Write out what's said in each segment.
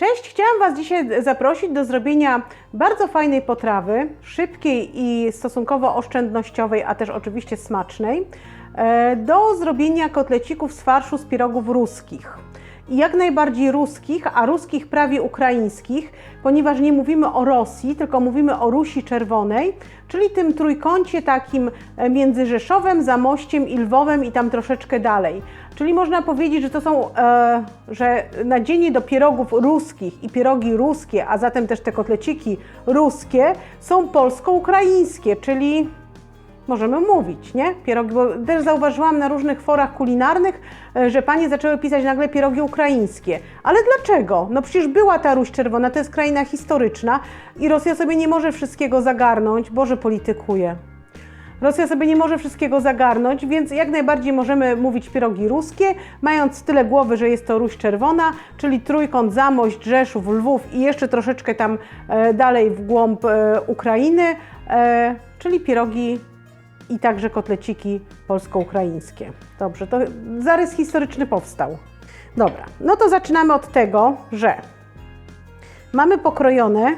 Cześć, chciałam Was dzisiaj zaprosić do zrobienia bardzo fajnej potrawy, szybkiej i stosunkowo oszczędnościowej, a też oczywiście smacznej, e, do zrobienia kotlecików z farszu z pierogów ruskich. Jak najbardziej ruskich, a ruskich prawie ukraińskich, ponieważ nie mówimy o Rosji, tylko mówimy o Rusi Czerwonej, czyli tym trójkącie takim e, między Rzeszowem, Zamościem i Lwowem i tam troszeczkę dalej. Czyli można powiedzieć, że to są, e, że nadzienie do pierogów ruskich i pierogi ruskie, a zatem też te kotleciki ruskie są polsko-ukraińskie, czyli możemy mówić, nie? Pierogi, bo też zauważyłam na różnych forach kulinarnych, e, że panie zaczęły pisać nagle pierogi ukraińskie. Ale dlaczego? No przecież była ta Ruś Czerwona, to jest kraina historyczna i Rosja sobie nie może wszystkiego zagarnąć, Boże politykuje. Rosja sobie nie może wszystkiego zagarnąć, więc jak najbardziej możemy mówić pierogi ruskie, mając tyle głowy, że jest to Ruś Czerwona, czyli trójkąt Zamość, Rzeszów, Lwów i jeszcze troszeczkę tam e, dalej w głąb e, Ukrainy, czyli pierogi i także kotleciki polsko-ukraińskie. Dobrze, to zarys historyczny powstał. Dobra, no to zaczynamy od tego, że mamy pokrojone,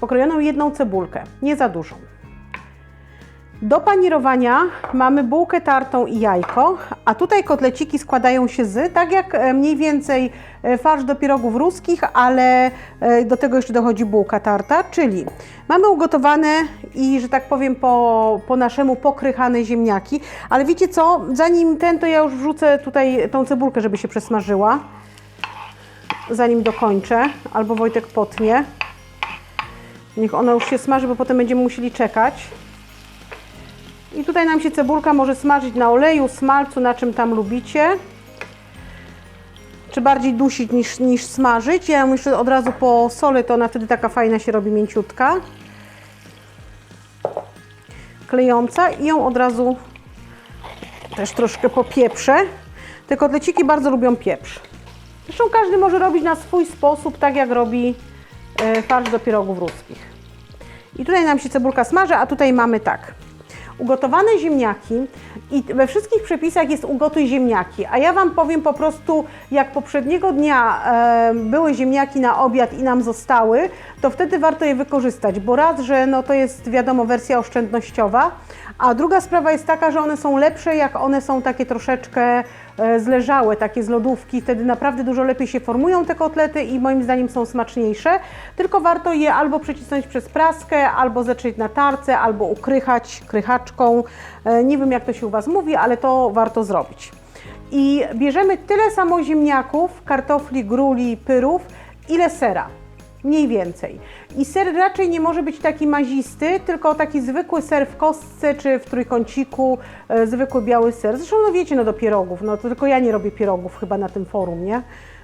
pokrojoną jedną cebulkę, nie za dużą. Do panierowania mamy bułkę tartą i jajko, a tutaj kotleciki składają się z, tak jak e, mniej więcej e, farsz do pierogów ruskich, ale e, do tego jeszcze dochodzi bułka tarta, czyli mamy ugotowane i, że tak powiem, po, po naszemu pokrychane ziemniaki, ale wiecie co, zanim ten, to ja już wrzucę tutaj tą cebulkę, żeby się przesmażyła, zanim dokończę, albo Wojtek potnie. Niech ona już się smaży, bo potem będziemy musieli czekać. I tutaj nam się cebulka może smażyć na oleju, smalcu, na czym tam lubicie. Czy bardziej dusić niż, niż smażyć. Ja ją jeszcze od razu po solę, to ona wtedy taka fajna się robi mięciutka. Klejąca i ją od razu też troszkę popieprzę. Te kotleciki bardzo lubią pieprz. Zresztą każdy może robić na swój sposób, tak jak robi e, farsz do pierogów ruskich. I tutaj nam się cebulka smaży, a tutaj mamy tak. Ugotowane ziemniaki i we wszystkich przepisach jest ugotuj ziemniaki, a ja Wam powiem po prostu, jak poprzedniego dnia e, były ziemniaki na obiad i nam zostały, to wtedy warto je wykorzystać, bo raz, że no to jest wiadomo wersja oszczędnościowa, a druga sprawa jest taka, że one są lepsze, jak one są takie troszeczkę zleżałe, takie z lodówki, wtedy naprawdę dużo lepiej się formują te kotlety i moim zdaniem są smaczniejsze, tylko warto je albo przecisnąć przez praskę, albo zetrzeć na tarce, albo ukrychać krychaczką. E, Nie wiem jak to się u Was mówi, ale to warto zrobić. I bierzemy tyle samo ziemniaków, kartofli, gruli, pyrów, ile sera. Mniej więcej. I ser raczej nie może być taki mazisty, tylko taki zwykły ser w kostce czy w trójkąciku, e, zwykły biały ser. Zresztą no wiecie, no do pierogów, no to tylko ja nie robię pierogów chyba na tym forum, nie?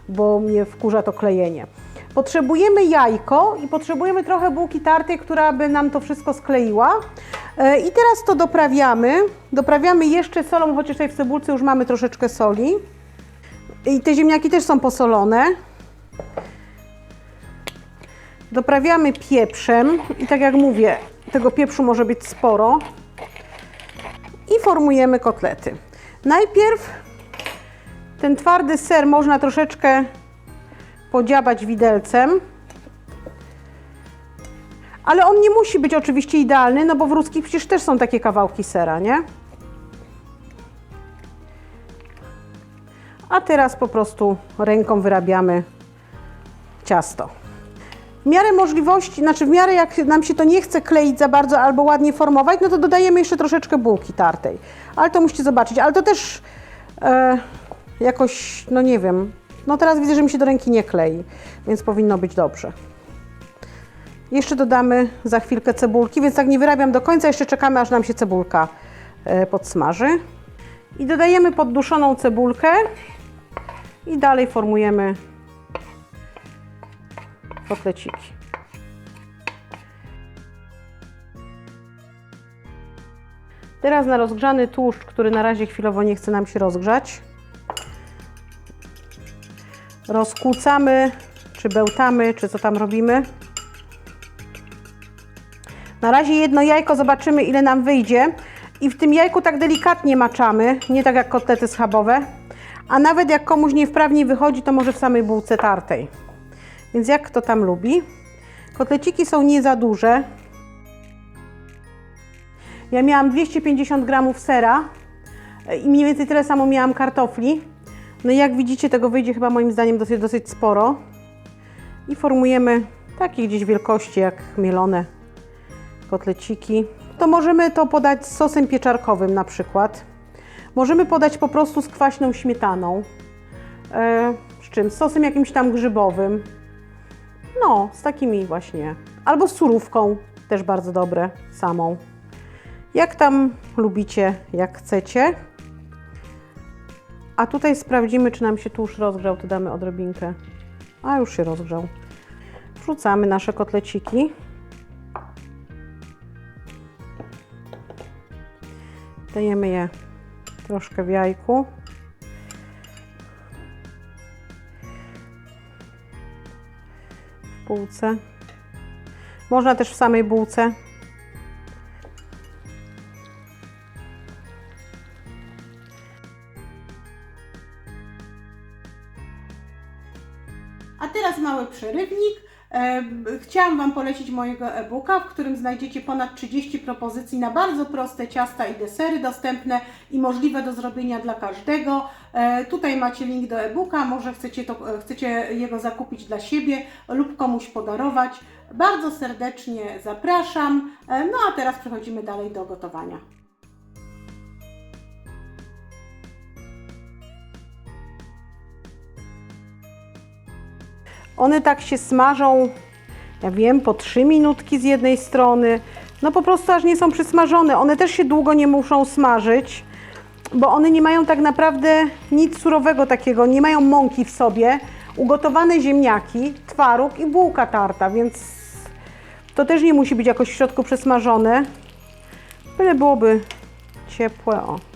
Bo mnie wkurza to klejenie. Potrzebujemy jajko i potrzebujemy trochę bułki tartej, która by nam to wszystko skleiła. E, I teraz to doprawiamy. Doprawiamy jeszcze solą, chociaż tutaj w cebulce już mamy troszeczkę soli. I te ziemniaki też są posolone. Doprawiamy pieprzem i tak jak mówię, tego pieprzu może być sporo. I formujemy kotlety. Najpierw ten twardy ser można troszeczkę podziabać widelcem. Ale on nie musi być oczywiście idealny, no bo w ruskich przecież też są takie kawałki sera, nie? A teraz po prostu ręką wyrabiamy ciasto. W miarę możliwości, znaczy w miarę jak nam się to nie chce kleić za bardzo albo ładnie formować, no to dodajemy jeszcze troszeczkę bułki tartej. Ale to musicie zobaczyć. Ale to też e, jakoś, no nie wiem, no teraz widzę, że mi się do ręki nie klei, więc powinno być dobrze. Jeszcze dodamy za chwilkę cebulki, więc tak nie wyrabiam do końca, jeszcze czekamy aż nam się cebulka e, podsmaży. I dodajemy podduszoną cebulkę i dalej formujemy kotleciki. Teraz na rozgrzany tłuszcz, który na razie chwilowo nie chce nam się rozgrzać, rozkłócamy, czy bełtamy, czy co tam robimy. Na razie jedno jajko, zobaczymy ile nam wyjdzie. I w tym jajku tak delikatnie maczamy, nie tak jak kotlety schabowe. A nawet jak komuś niewprawnie wychodzi, to może w samej bułce tartej. Więc jak kto tam lubi. Kotleciki są nie za duże. Ja miałam 250 gramów sera i mniej więcej tyle samo miałam kartofli. No i jak widzicie, tego wyjdzie chyba moim zdaniem dosyć, dosyć sporo. I formujemy takie gdzieś wielkości jak mielone kotleciki. To możemy to podać z sosem pieczarkowym na przykład. Możemy podać po prostu z kwaśną śmietaną. E, z czym? Z sosem jakimś tam grzybowym. No, z takimi właśnie. Albo z surówką, też bardzo dobre, samą. Jak tam lubicie, jak chcecie. A tutaj sprawdzimy, czy nam się tłuszcz rozgrzał, to damy odrobinkę. A już się rozgrzał. Wrzucamy nasze kotleciki. Dajemy je troszkę w jajku. Bułce. Można też w samej bułce. A teraz mały przerywnik. Chciałam Wam polecić mojego e-booka, w którym znajdziecie ponad 30 propozycji na bardzo proste ciasta i desery dostępne i możliwe do zrobienia dla każdego. E, Tutaj macie link do e-booka, może chcecie, to, e, chcecie jego zakupić dla siebie lub komuś podarować. Bardzo serdecznie zapraszam. E, No a teraz przechodzimy dalej do gotowania. One tak się smażą, ja wiem, po 3 minutki z jednej strony. No po prostu aż nie są przysmażone. One też się długo nie muszą smażyć, bo one nie mają tak naprawdę nic surowego takiego, nie mają mąki w sobie. Ugotowane ziemniaki, twaróg i bułka tarta, więc to też nie musi być jakoś w środku przesmażone. Byle byłoby ciepłe, o.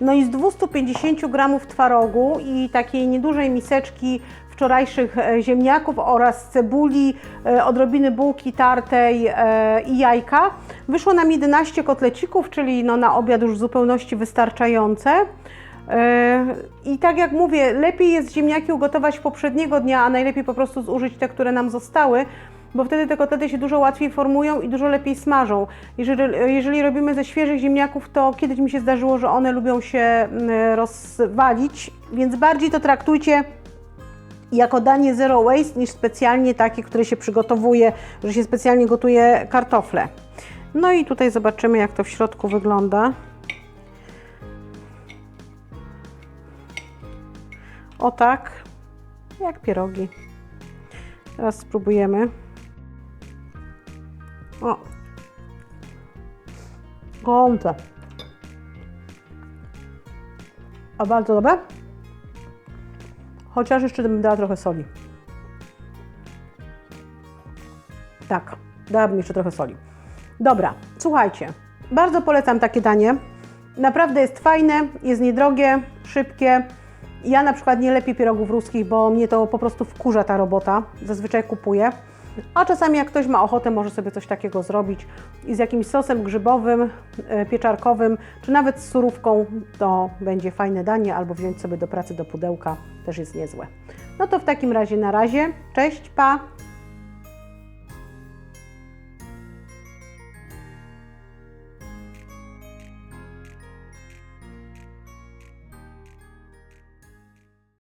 No i z 250 gramów twarogu i takiej niedużej miseczki wczorajszych e, ziemniaków oraz cebuli, e, odrobiny bułki tartej e, i jajka wyszło nam 11 kotlecików, czyli no na obiad już w zupełności wystarczające. I tak jak mówię, lepiej jest ziemniaki ugotować poprzedniego dnia, a najlepiej po prostu zużyć te, które nam zostały, bo wtedy te kotlety się dużo łatwiej formują i dużo lepiej smażą. Jeżeli, jeżeli robimy ze świeżych ziemniaków, to kiedyś mi się zdarzyło, że one lubią się mm, rozwalić, więc bardziej to traktujcie jako danie zero waste niż specjalnie takie, które się przygotowuje, że się specjalnie gotuje kartofle. No i tutaj zobaczymy, jak to w środku wygląda. O tak, jak pierogi. Teraz spróbujemy. O. Gorące. A bardzo dobre? Chociaż jeszcze bym dała trochę soli. Tak, dałabym jeszcze trochę soli. Dobra, słuchajcie. Bardzo polecam takie danie. Naprawdę jest fajne, jest niedrogie, szybkie. Ja na przykład nie lepiej pierogów ruskich, bo mnie to po prostu wkurza ta robota. Zazwyczaj kupuję. A czasami jak ktoś ma ochotę, może sobie coś takiego zrobić i z jakimś sosem grzybowym, e, pieczarkowym, czy nawet z surówką, to będzie fajne danie, albo wziąć sobie do pracy do pudełka, też jest niezłe. No to w takim razie na razie, cześć, pa!